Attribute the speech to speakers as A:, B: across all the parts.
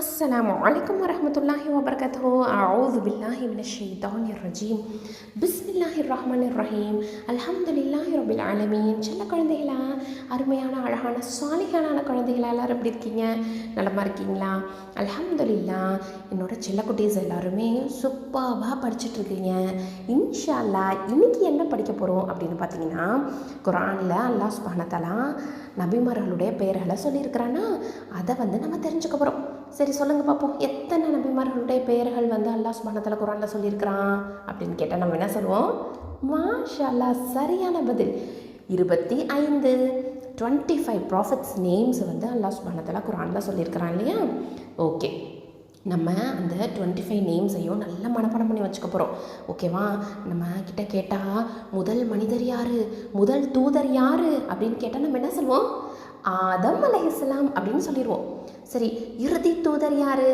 A: السلام عليكم ورحمة الله وبركاته أعوذ بالله من الشيطان الرجيم بسم الله الرحمن الرحيم الحمد لله رب العالمين செல்ல குழந்தைகளா அருமையான அழகான சாலிகளான குழந்தைகளா எல்லாரும் எப்படி இருக்கீங்க நலமா இருக்கீங்களா அல்ஹம்துலில்லா என்னோட செல்ல குட்டீஸ் எல்லாருமே சூப்பராக படிச்சுட்டு இருக்கீங்க இன்ஷா அல்லாஹ் இன்னைக்கு என்ன படிக்க போகிறோம் அப்படின்னு பார்த்தீங்கன்னா குரானில் அல்லாஹ் சுபானத்தலா நபிமார்களுடைய பெயர்களை சொல்லியிருக்கிறான்னா அதை வந்து நம்ம தெரிஞ்சுக்க போகிறோம் சரி சொல்லுங்கள் பார்ப்போம் எத்தனை நபிமார்களுடைய பெயர்கள் வந்து அல்லாஹ் சுபானத்தில் குரானில் சொல்லியிருக்கிறான் அப்படின்னு கேட்டால் நம்ம என்ன சொல்லுவோம்? மாஷல்லா சரியான பதில். இருபத்தி ஐந்து டுவெண்ட்டி ஃபைவ் ப்ராஃபிட்ஸ் நேம்ஸ் வந்து அல்லாஹ் சுபானத்தில் குரானில் சொல்லியிருக்கிறான் இல்லையா? ஓகே. நம்ம அந்த டுவெண்ட்டி ஃபைவ் நேம்ஸையும் நல்லா மனப்பாடம் பண்ணி வச்சுக்க போகிறோம் ஓகேவா நம்ம கிட்ட கேட்டால் முதல் மனிதர் யார்? முதல் தூதர் யார்? அப்படின்னு கேட்டால் நம்ம என்ன சொல்லுவோம்? ஆதம் அலைஹிஸ்ஸலாம் அப்படின்னு சொல்லிடுவோம் சரி இறுதி தூதர் யார்?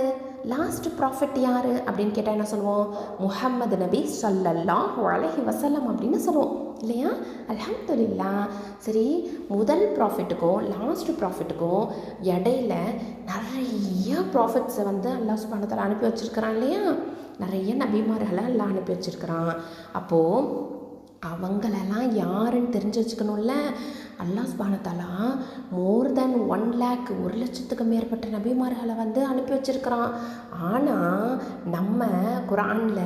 A: லாஸ்ட் ப்ராஃபிட் யார்? அப்படின்னு கேட்டால் என்ன சொல்லுவோம்? முஹம்மது நபி சல்லல்லாஹ் அலைஹி வசல்லம் அப்படின்னு சொல்லுவோம். இல்லையா? அல்ஹம்துலில்லா. சரி முதல் ப்ராஃபிட்டுக்கும் லாஸ்ட் ப்ராஃபிட்டுக்கும் இடையில நிறைய ப்ராஃபிட்ஸை வந்து அல்லாஹ் சுபானத்தில் அனுப்பி வச்சுருக்கிறான் இல்லையா? நிறைய நபிமார்களை எல்லாம் அனுப்பி வச்சுருக்கிறான். அப்போது அவங்களெல்லாம் யாருன்னு தெரிஞ்சு வச்சுக்கணும்ல? அல்லாஹ் சுபானத்தாலா மோர் தென் ஒன் லேக் ஒரு லட்சத்துக்கு மேற்பட்ட நபிமார்களை வந்து அனுப்பி வச்சிருக்கிறான். ஆனால் நம்ம குரானில்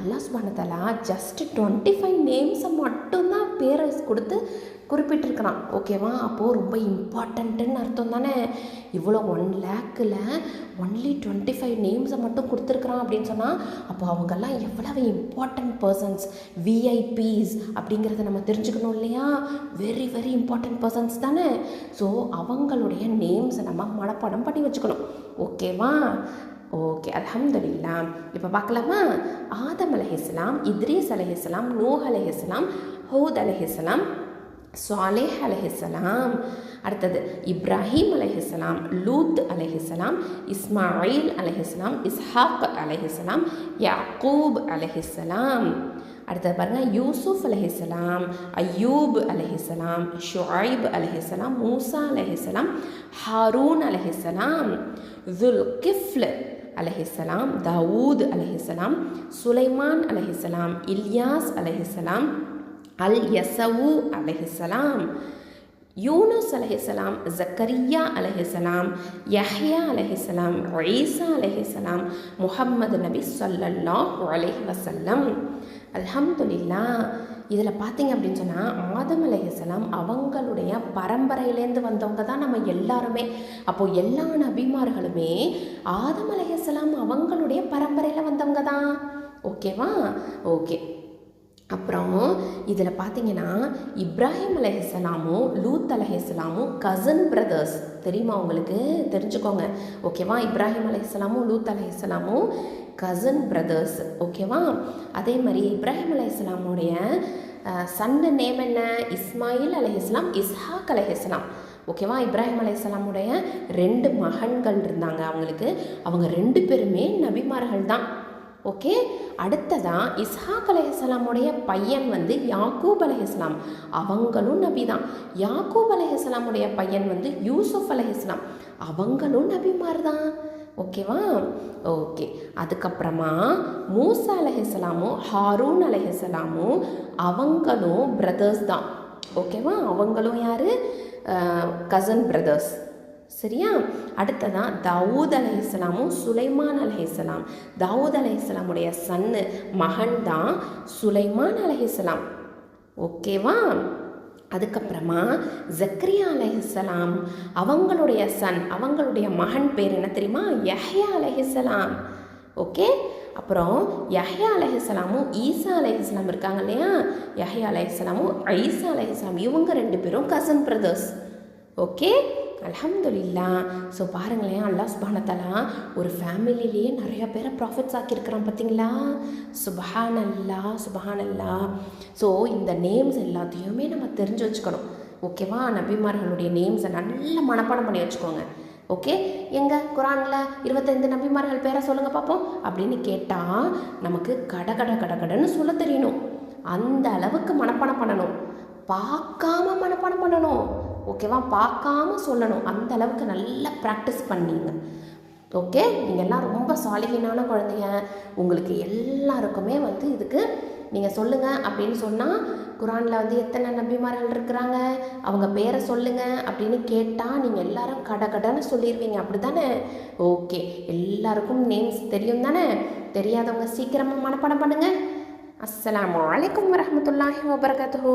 A: அல்லாஹ் சுபானத்தாலா ஜஸ்ட் டுவெண்ட்டி ஃபைவ் நேம்ஸை மட்டும்தான் பேரை கொடுத்து குறிப்பிட்டிருக்கிறான். ஓகேவா? அப்போது ரொம்ப இம்பார்ட்டண்ட்டுன்னு அர்த்தம் தானே இவ்வளோ ஒன் லேக்கில் ஒன்லி டுவெண்ட்டி ஃபைவ் நேம்ஸை மட்டும் கொடுத்துருக்குறான் அப்படின்னு சொன்னால் அப்போ அவங்கெல்லாம் எவ்வளவு இம்பார்ட்டண்ட் பர்சன்ஸ் விஐபிஸ் அப்படிங்கிறத நம்ம தெரிஞ்சுக்கணும் இல்லையா? வெரி வெரி இம்பார்ட்டண்ட் பர்சன்ஸ் தானே? ஸோ அவங்களுடைய நேம்ஸை நம்ம மனப்பாடம் பண்ணி வச்சுக்கணும். ஓகேவா? ஓகே அலமதுல்லா இப்போ பார்க்கலாமா? ஆதம் அலஹிஸ்லாம் இத்ரீஸ் அலஹிஸ்லாம் நூஹ் அலஹிஸ்லாம் ஹவுத் அலஹிஸ்லாம் சாலேஹ் அலஹிஸ்லாம் அடுத்தது இப்ராஹிம் அலஹிஸ்லாம் லூத் அலஹிஸ்லாம் இஸ்மாயில் அலஹிஸ்லாம் இஸ்ஹாக் அலஹிஸ்லாம் யாக்கூப் அலஹிஸ்லாம் அடுத்தது பாருங்கள் யூசுஃப் அலஹிஸ்லாம் அய்யூப் அலஹிஸ்லாம் ஷுஐப் அலஹிஸ்லாம் மூசா அலஹிஸ்லாம் ஹாரூன் அலஹிஸ்லாம் துல் கிஃப்ல் அலஹிஸ்லாம் தாவூத் அலஹிஸ்லாம் சுலைமான் அலஹிஸ்லாம் இல்யாஸ் அலஹிஸ்லாம் அல் யசவு அலஹிசலாம் யூனுஸ் அலஹிசலாம் ஜக்கரியா அலஹிசலாம் யஹ்யா அலஹிசலாம் ஈசா அலஹிசலாம் முஹம்மது நபி சொல்லல்லாஹ் அலஹி வசல்லம் அல்ஹம்துலில்லா இதில் பார்த்தீங்க அப்படின்னு சொன்னால் ஆதம் அலைஹிஸ்லாம் அவங்களுடைய பரம்பரையிலேருந்து வந்தவங்க தான் நம்ம எல்லாருமே. அப்போது எல்லா நபிமார்களுமே ஆதம் அலைஹிஸ்லாம் அவங்களுடைய பரம்பரையில் வந்தவங்க தான். ஓகேவா? ஓகே. அப்புறம் இதில் பார்த்தீங்கன்னா இப்ராஹிம் அலஹிஸ்லாமும் லூத் அலஹிஸ்லாமும் கசன் பிரதர்ஸ் தெரியுமா உங்களுக்கு? தெரிஞ்சுக்கோங்க. ஓகேவா இப்ராஹிம் அலஹிஸ்லாமும் லூத் அலஹிஸ்லாமும் கசன் பிரதர்ஸ் ஓகேவா அதே மாதிரி இப்ராஹிம் அலஹிஸ்லாமுடைய சன்னு நேம் என்ன? இஸ்மாயில் அலஹிஸ்லாம் இஸ்ஹாக் அலஹிஸ்லாம் ஓகேவா இப்ராஹிம் அலையாமுடைய ரெண்டு மகன்கள் இருந்தாங்க அவங்களுக்கு. அவங்க ரெண்டு பேருமே நபிமார்கள் தான் ஓகே அடுத்ததான் இஸ்ஹாக் அலஹிஸ்லாமுடைய பையன் வந்து யாக்கூப் அலஹிஸ்லாம் அவங்களும் நபி தான் யாக்கூப் அலஹிஸ்லாமுடைய பையன் வந்து யூசுஃப் அலஹிஸ்லாம் அவங்களும் நபிமார் தான் ஓகேவா ஓகே அதுக்கப்புறமா மூசா அலஹிஸ்லாமும் ஹாரூன் அலஹிஸ்லாமும் அவங்களும் பிரதர்ஸ் தான். ஓகேவா அவங்களும் யார்? கசன் பிரதர்ஸ் சரியா? அடுத்ததான் தாவூத் அலைஹிஸ்லாமும் சுலைமான் அலைஹிஸ்லாம் தாவூத் அலைஹிஸ்லாமுடைய சன்னு மகன் தான் சுலைமான் அலைஹிஸ்லாம் ஓகேவா அதுக்கப்புறமா ஜக்ரியா அலைஹிஸ்லாம் அவங்களுடைய சன் அவங்களுடைய மகன் பேர் என்ன தெரியுமா? யஹ்யா அலைஹிஸ்லாம் ஓகே அப்புறம் யஹ்யா அலைஹிஸ்லாமும் ஈசா அலைஹிஸ்லாம் இருக்காங்க இல்லையா? யஹ்யா அலைஹிஸ்லாமும் ஐசா அலைஹிஸ்லாம் இவங்க ரெண்டு பேரும் கசன் பிரதர்ஸ் ஓகே அலமதுல்லா ஸோ பாருங்களேன் அல்லா சுபானத்தலா ஒரு ஃபேமிலிலேயே நிறைய பேரை ப்ராஃபிட்ஸ் ஆக்கியிருக்கிறான் பார்த்தீங்களா சுபஹான் அல்லா சுபஹான் அல்லா ஸோ இந்த நேம்ஸ் எல்லாத்தையுமே நம்ம தெரிஞ்சு வச்சுக்கணும். ஓகேவா நபிமார்களுடைய நேம்ஸை நல்ல மனப்பாடம் பண்ணி வச்சுக்கோங்க. ஓகே எங்கள் குரானில் இருபத்தைந்து நபிமார்கள் பேரை சொல்லுங்கள் பார்ப்போம் அப்படின்னு கேட்டால் நமக்கு கட கட கட கடன்னு சொல்ல தெரியணும். அந்த அளவுக்கு மனப்பாடம் பண்ணணும். பார்க்காம மனப்பாடம் பண்ணணும். ஓகேவா பார்க்காம சொல்லணும். அந்த அளவுக்கு நல்லா ப்ராக்டிஸ் பண்ணிங்க. ஓகே நீங்கள் எல்லாம் ரொம்ப சாலிகினான குழந்தைங்க. உங்களுக்கு எல்லாருக்குமே வந்து இதுக்கு நீங்கள் சொல்லுங்கள் அப்படின்னு சொன்னால் குரானில் வந்து எத்தனை நபிமார்கள் இருக்கிறாங்க? அவங்க பேரை சொல்லுங்கள் அப்படின்னு கேட்டால் நீங்கள் எல்லாரும் கட கடன்னு சொல்லிடுவீங்க அப்படி தானே ஓகே எல்லாருக்கும் நேம்ஸ் தெரியும் தானே? தெரியாதவங்க சீக்கிரமாக மனப்பாடம் பண்ணுங்கள் அஸ்லாம் வலைக்கம் வரமத்துல்லாஹி வபரகாத்துஹு.